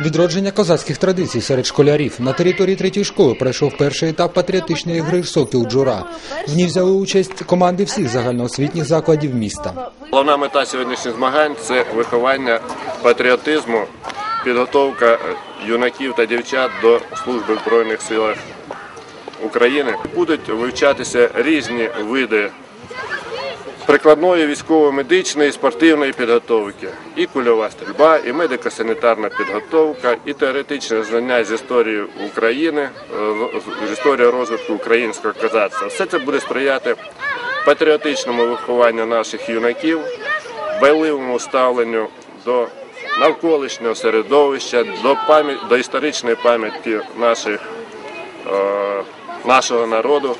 Відродження козацьких традицій серед школярів на території третьої школи пройшов перший етап патріотичної гри Сокіл Джура. В ній взяли участь команди всіх загальноосвітніх закладів міста. Головна мета сьогоднішніх змагань це виховання патріотизму, підготовка юнаків та дівчат до служби в Збройних силах України. Будуть вивчатися різні види прикладної військово-медичної, спортивної підготовки, і кульова стрільба, і медико-санітарна підготовка, і теоретичне знання з історії України, е, з історії розвитку українського козацтва. Все це буде сприяти патріотичному вихованню наших юнаків, байливому ставленню до навколишнього середовища, до пам'ять до історичної пам'ятки наших, е, нашого народу.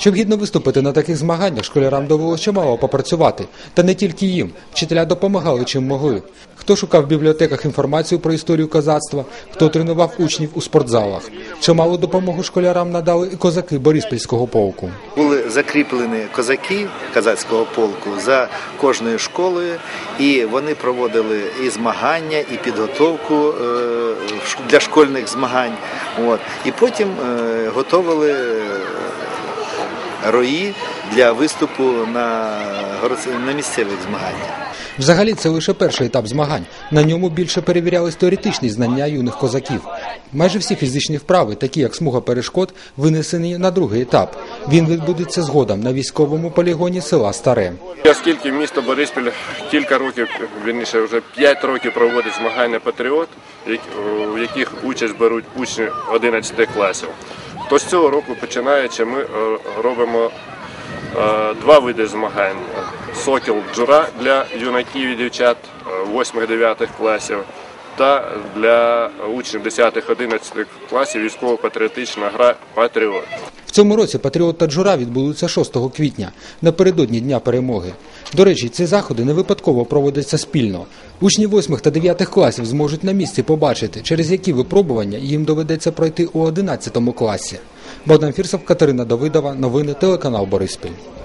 Щоб гідно виступити на таких змаганнях, школярам довелося чимало попрацювати. Та не тільки їм. Вчителя допомагали чим могли. Хто шукав в бібліотеках інформацію про історію козацтва, хто тренував учнів у спортзалах. Чималу допомогу школярам надали і козаки Бориспільського полку. Були закріплені козаки казацького полку за кожною школою, і вони проводили і змагання, і підготовку е, для школьних змагань. І потім е, готували е, рої для виступу на, на місцевих змаганнях. Взагалі, це лише перший етап змагань. На ньому більше перевірялись теоретичні знання юних козаків. Майже всі фізичні вправи, такі як смуга перешкод, винесені на другий етап. Він відбудеться згодом на військовому полігоні села Старе. Оскільки місто Бориспіль кілька років, вірніше вже 5 років проводить змагання Патріот, в яких участь беруть учні 11 класів, то з цього року починаючи, ми е, робимо е, два види змагань: сокіл джура для юнаків і дівчат 8-9 класів. Та для учнів 10-11 класів військово-патріотична гра Патріот. В цьому році Патріот та Джура відбудуться 6 квітня, напередодні Дня перемоги. До речі, ці заходи не випадково проводяться спільно. Учні 8 та 9 класів зможуть на місці побачити, через які випробування їм доведеться пройти у 11 класі. Богдан Фірсов, Катерина Давидова, новини телеканал Бориспіль.